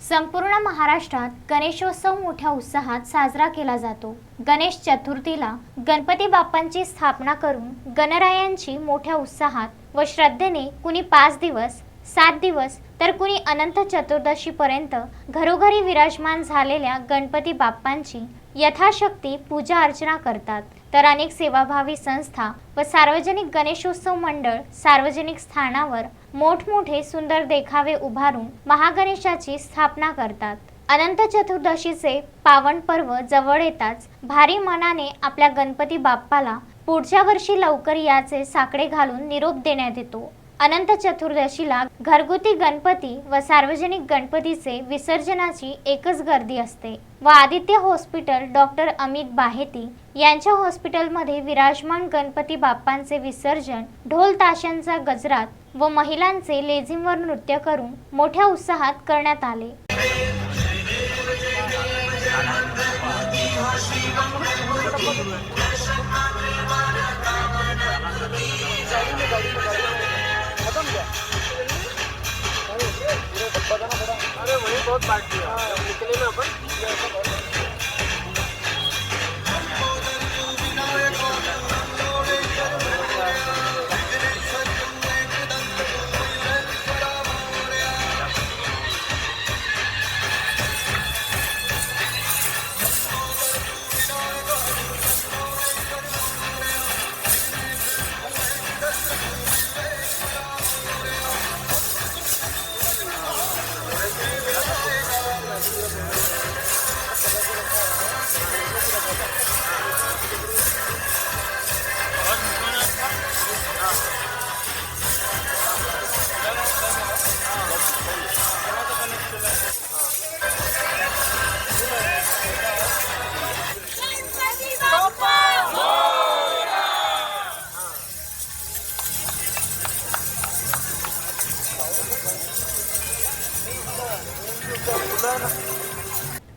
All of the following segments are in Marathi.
संपूर्ण महाराष्ट्रात गणेशोत्सव मोठ्या उत्साहात साजरा केला जातो. गणेश चतुर्थीला गणपती बाप्पांची स्थापना करून गणरायांची मोठ्या उत्साहात व श्रद्धेने कुणी पाच दिवस सात दिवस तर कुणी अनंत चतुर्दशीपर्यंत घरोघरी विराजमान झालेल्या गणपती बाप्पांची यथाशक्ती पूजा अर्चना करतात. तर अनेक सेवाभावी संस्था व सार्वजनिक गणेशोत्सव मंडळ सार्वजनिक स्थानावर मोठमोठे सुंदर देखावे उभारून महागणेशाची स्थापना करतात. अनंत चतुर्दशीचे पावन पर्व जवळ येताच भारी मनाने आपल्या गणपती बाप्पाला पुढच्या वर्षी लवकर याचे साकडे घालून निरोप देण्यात येतो. अनंत चतुर्दशीला घरगुती गणपती व सार्वजनिक गणपतीचे विसर्जनाची एकच गर्दी असते व आदित्य हॉस्पिटल डॉक्टर अमित बाहेती यांच्या हॉस्पिटलमध्ये विराजमान गणपती बाप्पांचे विसर्जन ढोल ताशांचा गजरात व महिलांचे लेझिमवर नृत्य करून मोठ्या उत्साहात करण्यात आले. वही ना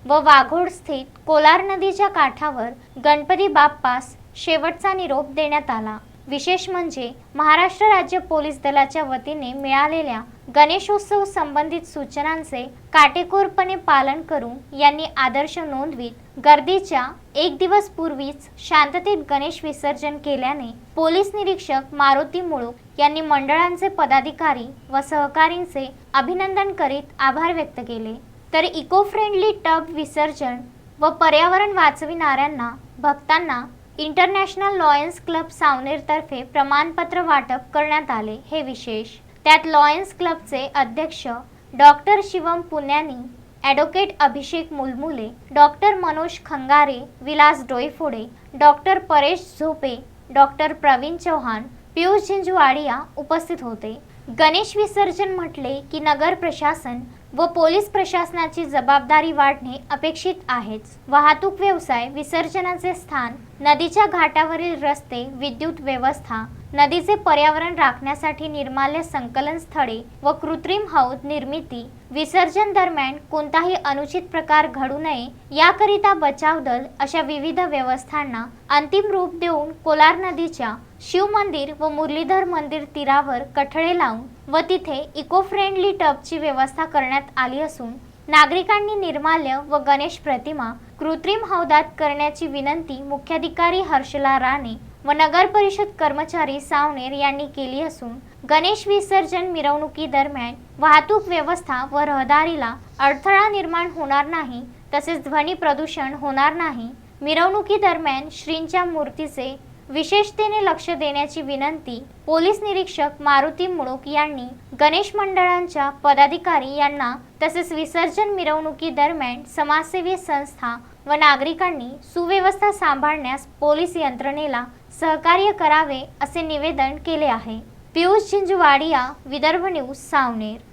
व वाघोड स्थित कोलार नदीच्या काठावर गणपती बाप्पास शेवटचा निरोप देण्यात आला. विशेष म्हणजे महाराष्ट्र राज्य पोलीस दलाच्या वतीने मिळालेल्या गणेशोत्सव संबंधित सूचनांचे काटेकोरपणे पालन करून यांनी आदर्श नोंदवीत गर्दीच्या एक दिवस पूर्वीच शांततेत गणेश विसर्जन केल्याने पोलीस निरीक्षक मारुती मुळूक यांनी मंडळांचे पदाधिकारी व सहकारींचे अभिनंदन करीत आभार व्यक्त केले. तर इको फ्रेंडली टब विसर्जन व पर्यावरण वाचविणाऱ्यांना भक्तांना इंटरनॅशनल लॉयन्स क्लब सावनेरतर्फे प्रमाणपत्र वाटप करण्यात आले. हे विशेष त्यात लॉयन्स क्लबचे अध्यक्ष doctor Shivam Punyani advocate Abhishek Mulmule doctor Manoj Khangare Vilas Doiphode doctor Paresh Zope doctor Pravin Chavan Piyush Zinjwadia उपस्थित होते. गणेश विसर्जन म्हटले की नगर प्रशासन व पोलीस प्रशासनाची जबाबदारी वाढणे अपेक्षित आहेच. वाहतूक व्यवसाय विसर्जनाचे स्थान नदीच्या घाटावरील रस्ते विद्युत व्यवस्था नदीचे पर्यावरण राखण्यासाठी निर्माल्य संकलन स्थळे व कृत्रिम हौद निर्मिती विसर्जन दरम्यान कोणताही अनुचित प्रकार घडू नये याकरिता बचाव दल अशा विविध व्यवस्थांना अंतिम रूप देऊन कोलार नदीच्या शिव मंदिर व मुरलीधर मंदिर तीरावर कठळे लावून व तिथे इको फ्रेंडली टबची व्यवस्था करण्यात आली असून नागरिकांनी निर्माल्य व गणेश प्रतिमा कृत्रिम हौदात करण्याची विनंती मुख्याधिकारी हर्षला राणे व नगर परिषद कर्मचारी सावनेर यांनी केली असून गणेश विसर्जन मिरवणुकी दरम्यान वाहतूक व्यवस्था व रहदारीला अडथळा निर्माण होणार नाही तसेच ध्वनी प्रदूषण होणार नाही मिरवणुकी दरम्यान श्रींच्या मूर्तीचे विशेषतेने लक्ष देण्याची विनंती पोलीस निरीक्षक मारुती मुळूक यांनी गणेश मंडळांच्या पदाधिकारी यांना तसेच विसर्जन मिरवणुकी दरम्यान समाजसेवी संस्था व नागरिकांनी सुव्यवस्था सांभाळण्यास पोलीस यंत्रणेला सहकार्य करावे असे निवेदन केले आहे. पियुष झिंजवाडिया विदर्भ न्यूज सावनेर.